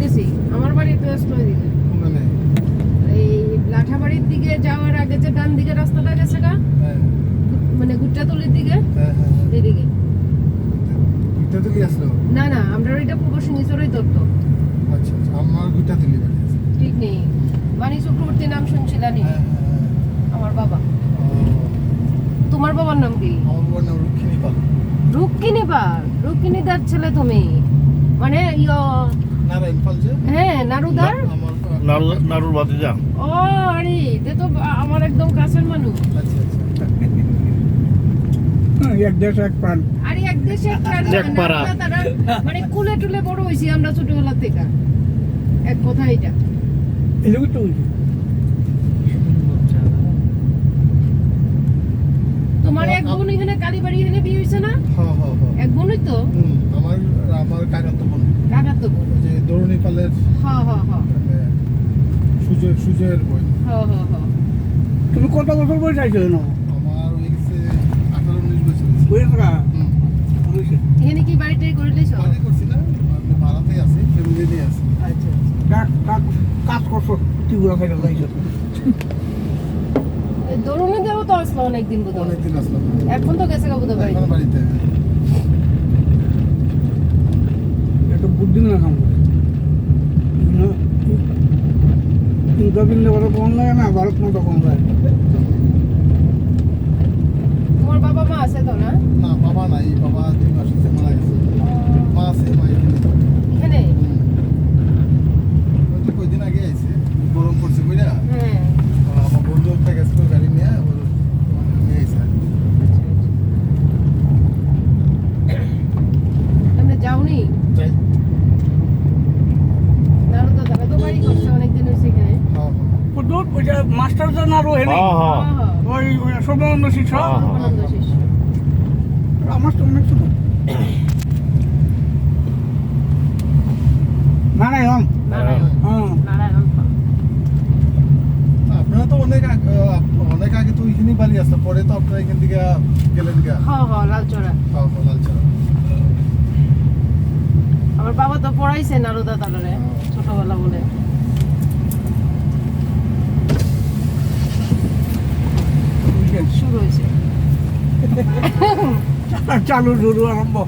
গেছি আমার বাড়ি তো আসলো এদিকে এই লাঠাবাড়ির দিকে যাওয়ার আগে যে ডান দিকে রাস্তাটা গেছে গা হ্যাঁ। মানে গুট্টাতলির দিকে হ্যাঁ হ্যাঁ এদিকে। গুইটা আসলো? না না আমরা ওইটা পূর্ব সিংহেশ্বরই ধরতো আচ্ছা আচ্ছা আমার ঠিক নেই। মানি চক্রবর্তী নাম শুনছিলানি আমার বাবা। তোমার বাবার নাম কি? আমার বাবার নাম রুক্মিণী পাল। দার ছেলে তুমি। মানে ইয় হ্যাঁ নারুদার? ভাতিজা। ও আরে যে তো আমার একদম কাছের মানুষ। আচ্ছা আচ্ছা। এক দেশ এক প্রাণ। আরে এক দেশে এক প্রাণ। এক পাড়া। মানে কুলে টুলে বড় হইছি আমরা ছোটবেলা থেকে। এক কথা এটা। এদিকে তো হইছে। তোমার এক বোন এখানে কালীবাড়ি এখানে বিয়ে হয়েছে না? হ্যাঁ হ্যাঁ হ্যাঁ। এক বোনই তো? হুম, আমার আমার কাকাতো বোন কাকার তো বোন যে দরুণী পালের হ্যাঁ হ্যাঁ হ্যাঁ। মানে সুজয় সুজয়ের হ্যাঁ হ্যাঁ হ্যাঁ। তুমি কত বছর বয়স আইছো না আমার গেছে আঠারো উনিশ বছর বয়স কা হুম। হইছে এখানে কি বাড়িটাই করে লইছো বাড়ি করছি না ভাড়াতেই আছি ফ্যামিলি নিয়ে আছি। আচ্ছা। কাজ করছ টিগুলা খাইতে যাইছো দরুনি দেবো তো আসলো অনেকদিন বোধ অনেকদিন আসলাম এখন তো গেছে বোধ হয় বাড়িতে না কাম ইনকা কিনলে বড় কম লাগে না? ভারত মতো কম লাগে। তোমার বাবা মা আছে তো না? না বাবা নাই বাবা দুই মাস মারা গেছে। মা আছে মা এখানে এখানে ওই তো কয়দিন আগে আইছে গরম পড়ছে কইরা হ্যাঁ আমার বন্ধু একটা গ্যাস করে গাড়ি নিয়ে ওর নিয়ে আইছে তোমরা যাওনি যাই নারু তো তারা তো বাড়ি করছে অনেকদিন হয়েছে এখানে হ্যাঁ কত ওই যে মাস্টার না হ্যাঁ হ্যাঁ হ্যাঁ, হ্যাঁ। ওই ওই সর্বানন্দ শিষ্য। আমার তো অনেক ছোট। নারায়ণ। নারায়ণ। হ্যাঁ। নারায়ণ পাল। আপনারা তো অনেক অনেক আগে তো ওইখানে বাড়ি আসলো পরে তো আপনারা এখান থেকে গেলেন গা হ্যাঁ হ্যাঁ লালচড়া হ্যাঁ হ্যাঁ লালচরা। আমার বাবা তো পড়াইছে নারুদা তালরে ছোটবেলা বলে। Dah calon dulu orang.